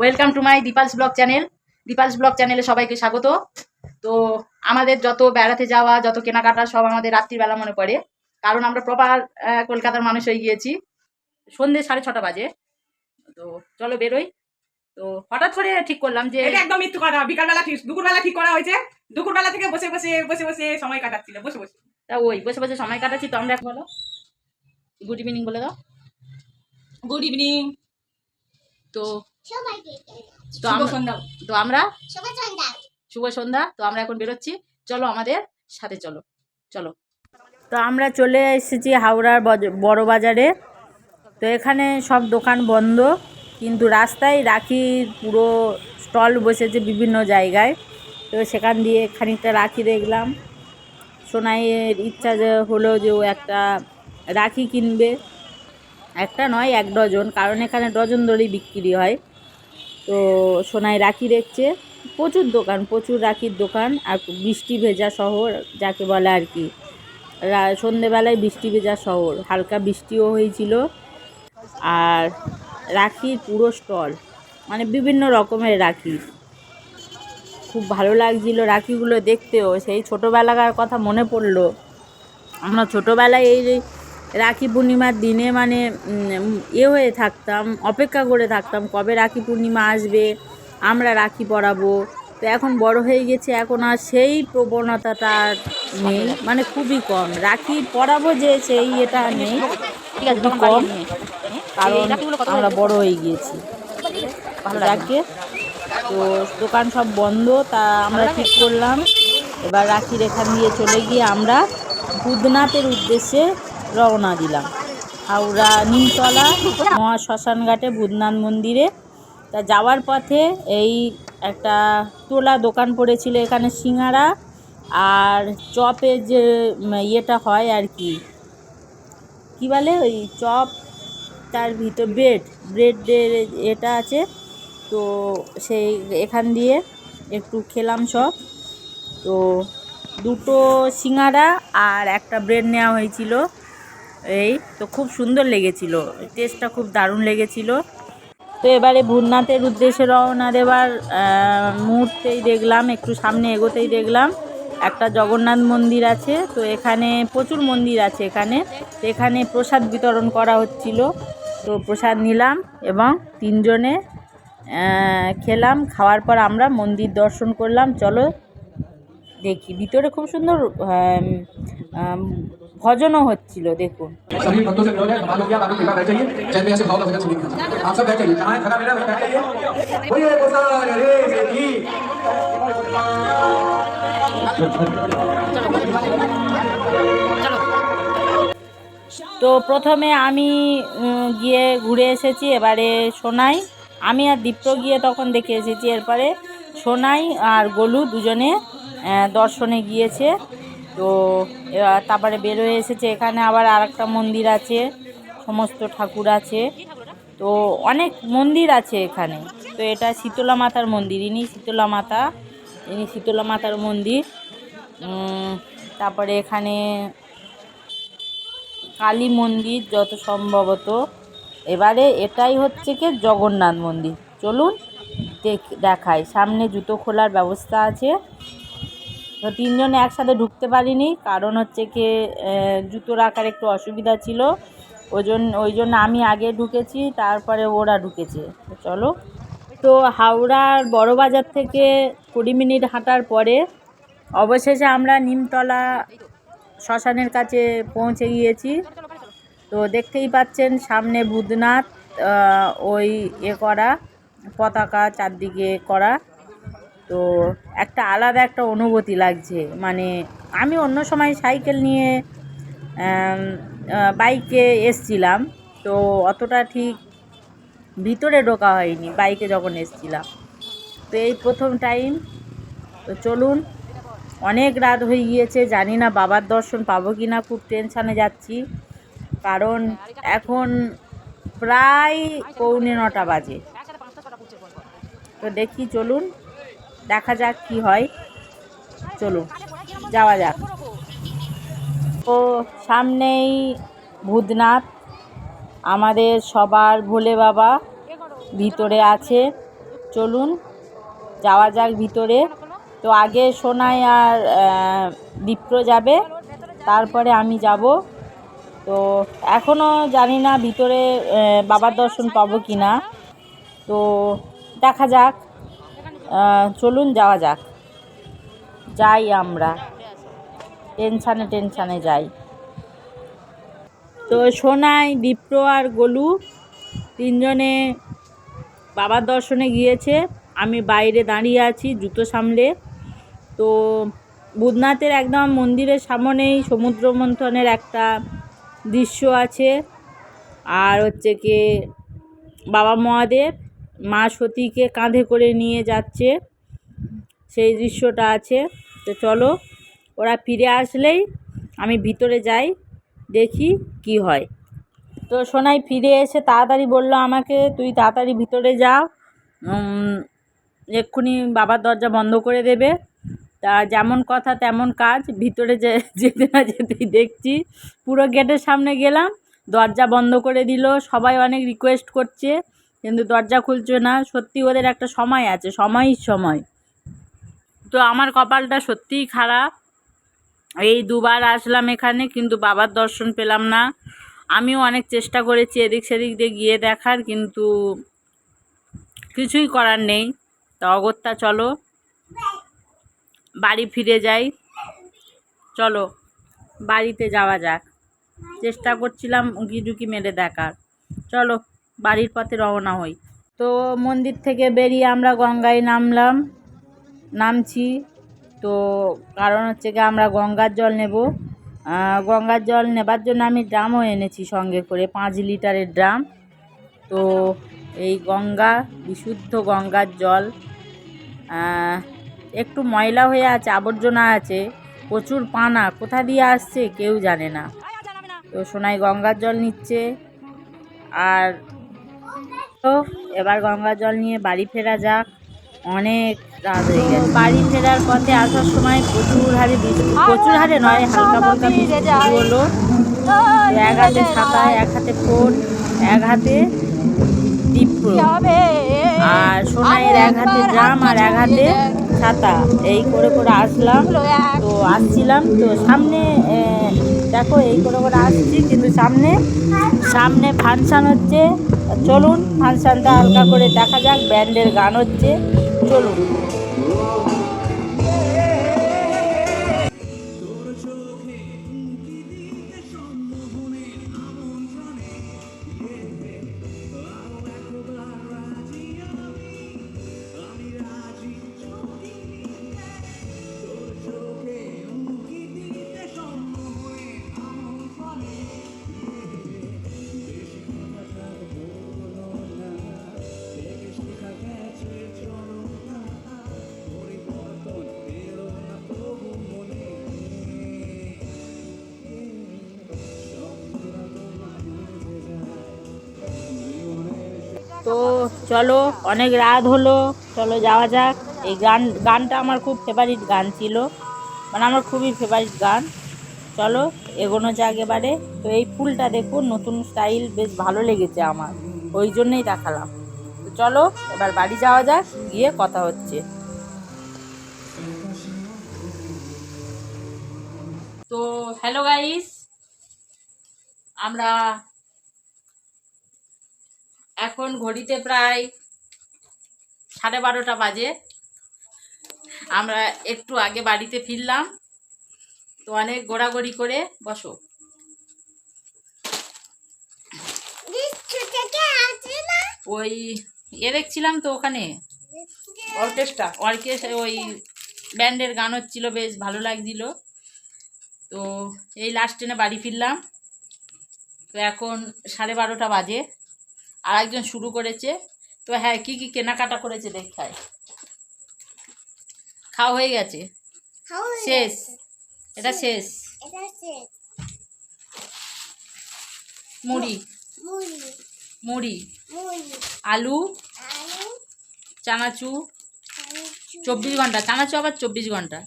Welcome to my Deepal's blog channel Deepal's blog চ্যানেলে সবাইকে স্বাগত। তো আমাদের যত বেড়াতে যাওয়া যত কেনাকাটা সব আমাদের রাত্রিবেলা মনে পড়ে। কারণ আমরা প্রপার কলকাতার মানুষ হয়ে গিয়েছি। সন্ধ্যে সাড়ে ছটা বাজে। তো চলো বেরোই। তো হঠাৎ করে ঠিক করলাম যে এটা একদম মৃত্যু কথা। বিকালবেলা ঠিক দুপুরবেলা ঠিক করা হয়েছে। দুপুরবেলা থেকে বসে বসে বসে বসে সময় কাটাচ্ছিল। বসে বসে। তা ওই বসে বসে সময় কাটাচ্ছি। তো আমরা বলো। গুড ইভিনিং বলে দাও। গুড ইভিনিং তো তো তো আমরা শুভ সন্ধ্যা। তো আমরা এখন বেরোচ্ছি। চলো আমাদের সাথে চলো। চলো। তো আমরা চলে এসেছি হাওড়ার বজ- বড় বাজারে। তো এখানে সব দোকান বন্ধ। কিন্তু রাস্তায় রাখি পুরো স্টল বসেছে বিভিন্ন জায়গায়। তো সেখান দিয়ে খানিকটা রাখি দেখলাম। সোনাইয়ের ইচ্ছা যে হলো যে ও একটা রাখি কিনবে। একটা নয় এক ডজন। কারণ এখানে ডজন ধরেই বিক্রি হয়। তো সোনায় রাখি দেখছে। প্রচুর দোকান, প্রচুর রাখির দোকান আর বৃষ্টি ভেজা শহর যাকে বলে আর কি। সন্ধেবেলায় বৃষ্টি ভেজা শহর, হালকা বৃষ্টিও হয়েছিল। আর রাখির পুরো স্টল মানে বিভিন্ন রকমের রাখি। খুব ভালো লাগছিল রাখিগুলো দেখতেও, সেই ছোটোবেলাকার কথা মনে পড়ল। আমরা ছোটোবেলায় এই রাখি পূর্ণিমার দিনে মানে এ হয়ে থাকতাম অপেক্ষা করে থাকতাম কবে রাখি পূর্ণিমা আসবে আমরা রাখি পরাবো। তো এখন বড় হয়ে গেছে এখন আর সেই প্রবণতাটা নেই মানে খুবই কম। রাখি পরাবো যে সেই এটা নেই কম কারণ আমরা বড় হয়ে গিয়েছি। যাকে তো দোকান সব বন্ধ তা আমরা ঠিক করলাম। এবার রাখির এখান দিয়ে চলে গিয়ে আমরা বুধনাথের উদ্দেশ্যে রওনা দিলাম। হাওড়া নিমতলা, মহা শ্মশানঘাটে বুধনাথ মন্দিরে। তা যাওয়ার পথে এই একটা তোলা দোকান পড়েছিল এখানে সিঙ্গারা। আর চপের যে ইয়েটা হয় আর কি, কী বলে ওই চপ, তার ভিতর ব্রেড, ব্রেডের এটা আছে। তো সেই এখান দিয়ে একটু খেলাম সব। তো দুটো সিঙ্গারা আর একটা ব্রেড নেওয়া হয়েছিল। এই তো খুব সুন্দর লেগেছিল। টেস্টটা খুব দারুণ লেগেছিল। তো এবারে ভূতনাথের উদ্দেশ্যে রওনা দেওয়ার মুহূর্তেই দেখলাম, একটু সামনে এগোতেই দেখলাম, একটা জগন্নাথ মন্দির আছে। তো এখানে প্রচুর মন্দির আছে এখানে। তো এখানে প্রসাদ বিতরণ করা হচ্ছিল। তো প্রসাদ নিলাম এবং তিনজনে খেলাম। খাওয়ার পর আমরা মন্দির দর্শন করলাম। চলো দেখি। ভিতরে খুব সুন্দর ভজনও হচ্ছিল দেখুন। তো প্রথমে আমি গিয়ে ঘুরে এসেছি এবারে সোনাই। আমি আর দীপ্ত গিয়ে তখন দেখে এসেছি এরপরে সোনাই আর গোলু দুজনে দর্শনে গিয়েছে। তো তারপরে বেরোয় এসেছে, এখানে আবার আরেকটা মন্দির আছে, সমস্ত ঠাকুর আছে। তো অনেক মন্দির আছে এখানে। তো এটা শীতলা মাতার মন্দির, ইনি শীতলা মাতা, ইনি শীতলা মাতার মন্দির। তারপরে এখানে কালী মন্দির যত সম্ভবত। এবারে এটাই হচ্ছে কি জগন্নাথ মন্দির। চলুন দেখ, দেখাই। সামনে জুতো খোলার ব্যবস্থা আছে। তো তিনজন একসাথে ঢুকতে পারিনি। কারণ হচ্ছে কি জুতো রাখার একটু অসুবিধা ছিল। ওই জন্য ওই জন্য আমি আগে ঢুকেছি, তারপরে ওরা ঢুকেছে। চলো। তো হাওড়ার বড় বাজার থেকে কুড়ি মিনিট হাঁটার পরে অবশেষে আমরা নিমতলা শ্মশানের কাছে পৌঁছে গিয়েছি। তো দেখতেই পাচ্ছেন সামনে বুধনাথ ওই এ করা, পতাকা চারদিকে করা। তো একটা আলাদা একটা অনুভূতি লাগছে। মানে আমি অন্য সময় সাইকেল নিয়ে বাইকে এসছিলাম, তো অতটা ঠিক ভিতরে ঢোকা হয়নি, বাইকে যখন এসছিলাম। তো এই প্রথম টাইম তো চলুন, অনেক রাত হয়ে গিয়েছে, জানি না বাবার দর্শন পাবো কি না খুব টেনশানে যাচ্ছি। কারণ এখন প্রায় পৌনে নটা বাজে। তো দেখি, চলুন। দেখা যাক কি হয়। চলুন, যাওয়া যাক। তো সামনেই ভূতনাথ, আমাদের সবার ভোলে বাবা ভিতরে আছে। চলুন, যাওয়া যাক ভিতরে। তো আগে সোনাই আর বিপ্র যাবে, তারপরে আমি যাব। তো এখনও জানি না ভিতরে বাবার দর্শন পাবো কি না তো দেখা যাক। চলুন যাওয়া যাক। যাই আমরা। টেনশানে টেনশানে যাই। তো সোনাই, বিপ্র আর গোলু তিনজনে বাবার দর্শনে গিয়েছে। আমি বাইরে দাঁড়িয়ে আছি জুতো সামলে। তো বুধনাথের একদম মন্দিরের সামনেই সমুদ্র মন্থনের একটা দৃশ্য আছে। আর হচ্ছে কি বাবা মহাদেব মা সতীকে কাঁধে করে নিয়ে যাচ্ছে। সেই দৃশ্যটা আছে। তো চলো, ওরা ফিরে আসলেই আমি ভিতরে যাই, দেখি কি হয়। তো সোনাই ফিরে এসে তাড়াতাড়ি বলল আমাকে, তুই তাড়াতাড়ি ভিতরে যা। এক্ষুনি বাবার দরজা বন্ধ করে দেবে। তা যেমন কথা তেমন কাজ। ভিতরে যেতে না যেতেই দেখছি। পুরো গেটের সামনে গেলাম। দরজা বন্ধ করে দিল। সবাই অনেক রিকোয়েস্ট করছে। কিন্তু দরজা খুলছে না। সত্যি ওদের একটা সময় আছে, সময়ই সময়। তো আমার কপালটা সত্যিই খারাপ। এই দুবার আসলাম এখানে, কিন্তু বাবার দর্শন পেলাম না। আমিও অনেক চেষ্টা করেছি এদিক সেদিক দিয়ে গিয়ে দেখার, কিন্তু কিছুই করার নেই। তা অগত্যা চলো, বাড়ি ফিরে যাই। চলো, বাড়িতে যাওয়া যাক। চেষ্টা করছিলাম উঁকি ঝুঁকি মেরে দেখার। চলো। বাড়ির পথে রওনা হই। তো মন্দির থেকে বেরিয়ে আমরা গঙ্গায় নামলাম নামছি। তো কারণ হচ্ছে কি আমরা গঙ্গার জল নেব। গঙ্গার জল নেবার জন্য আমি ড্রামও এনেছি সঙ্গে করে পাঁচ লিটারের ড্রাম। তো এই গঙ্গা বিশুদ্ধ গঙ্গার জল একটু ময়লা হয়ে আছে আবর্জনা আছে প্রচুর পানা কোথা দিয়ে আসছে কেউ জানে না। তো সোনাই গঙ্গার জল নিচ্ছে। আর এবার গঙ্গা জল নিয়ে বাড়ি ফেরা যাক। অনেক রাত হয়ে গেছে। বাড়ি ফেরার পথে আসার সময় প্রচুর হারে প্রচুর হারে নয়, হালকা ফুলকা বৃষ্টি হলো। এক হাতে ছাতা, এক হাতে ফোন, এক হাতে আর সোনাইয়ের এক হাতে ড্রাম আর এক হাতে ছাতা। এই করে করে আসলাম। তো আসছিলাম। তো সামনে দেখো, এই করে করে আসছি, কিন্তু সামনে সামনে ফাংশান হচ্ছে। চলুন, ফাংশানটা হালকা করে দেখা যাক, ব্যান্ডের গান হচ্ছে। চলুন। তো চলো, অনেক রাত হলো। চলো যাওয়া যাক। এই গান, গানটা আমার খুব ফেভারিট গান ছিল। মানে আমার খুবই ফেভারিট গান। চলো, এগোনো যাক এবারে। তো এই ফুলটা দেখুন, নতুন স্টাইল বেশ ভালো লেগেছে আমার। ওই জন্যই দেখালাম। তো চলো, এবার বাড়ি যাওয়া যাক, গিয়ে কথা হচ্ছে। তো হ্যালো গাইস আমরা এখন ঘড়িতে প্রায় সাড়ে বারোটা বাজে। আমরা একটু আগে বাড়িতে ফিরলাম। তো অনেক গোড়াগড়ি করে বসো। ওই এ দেখছিলাম তো ওখানে। অর্কেস্ট্রা অর্কেস্ট্রা ওই ব্যান্ডের গান হচ্ছিল বেশ ভালো লাগছিল। তো এই লাস্ট ট্রেনে বাড়ি ফিরলাম। তো এখন সাড়ে বারোটা বাজে। আর একজন শুরু করেছে। তো হ্যাঁ কি কি কেনাকাটা করেছে দেখায় খাওয়া হয়ে গেছে? শেষ? এটা শেষ। মুড়ি? মুড়ি। আলু? চানাচুর চব্বিশ ঘণ্টা। চানাচুর আবার চব্বিশ ঘণ্টা।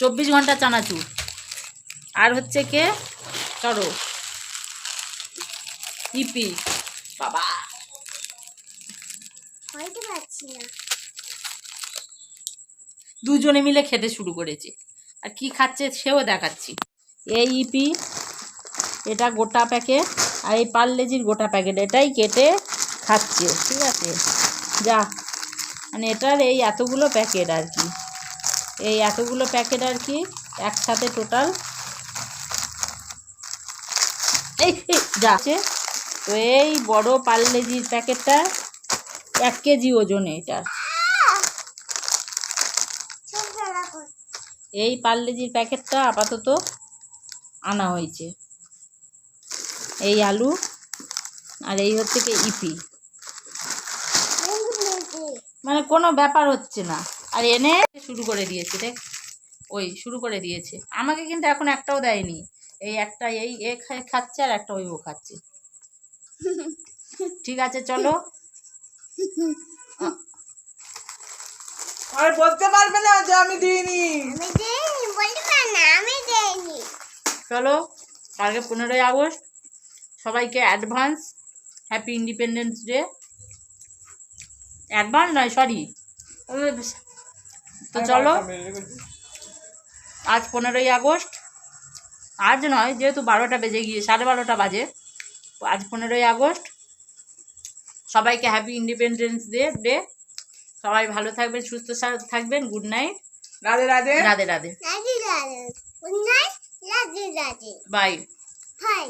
চব্বিশ ঘণ্টা চানাচুর আর হচ্ছে কে? চলো ইপি বাবা। দুজনে মিলে খেতে শুরু করেছে। আর কি খাচ্ছে সেও দেখাচ্ছি। এই ইপি এটা গোটা প্যাকেট আর এই পার্লেজির গোটা প্যাকেট এটাই কেটে খাচ্ছে ঠিক আছে? যা মানে এটার এই এতগুলো প্যাকেট আর কি। এই এতগুলো প্যাকেট আর কি একসাথে টোটাল এই এই যা আছে। তো এই বড় পার্লেজির প্যাকেটটা এক কেজি ওজনে এটা। এই পার্লেজির প্যাকেটটা আপাতত আনা হয়েছে। এই আলু আর এই হচ্ছে কি ইপি। মানে কোনো ব্যাপার হচ্ছে না। আর এনে শুরু করে দিয়েছে দেখ, ওই শুরু করে দিয়েছে। আমাকে কিন্তু এখন একটাও দেয়নি। এই একটা এই এ খাচ্ছে আর একটা ওই ও খাচ্ছে। ঠিক আছে চলো। আর বলতে পারবে না যে আমি দিইনি। চলো কালকে পনেরোই আগস্ট সবাইকে advance happy independence day advance নয় সরি তো চলো আজ পনেরোই আগস্ট। আজ নয় যেহেতু বারোটা বেজে গিয়ে সাড়ে বারোটা বাজে। আজ পনেরোই আগস্ট সবাইকে হ্যাপি ইন্ডিপেন্ডেন্স ডে ডে সবাই ভালো থাকবেন সুস্থ থাকবেন good night Radhe Radhe. Radhe Radhe. Radhe Radhe. Good night, daddy, daddy. Bye Hi.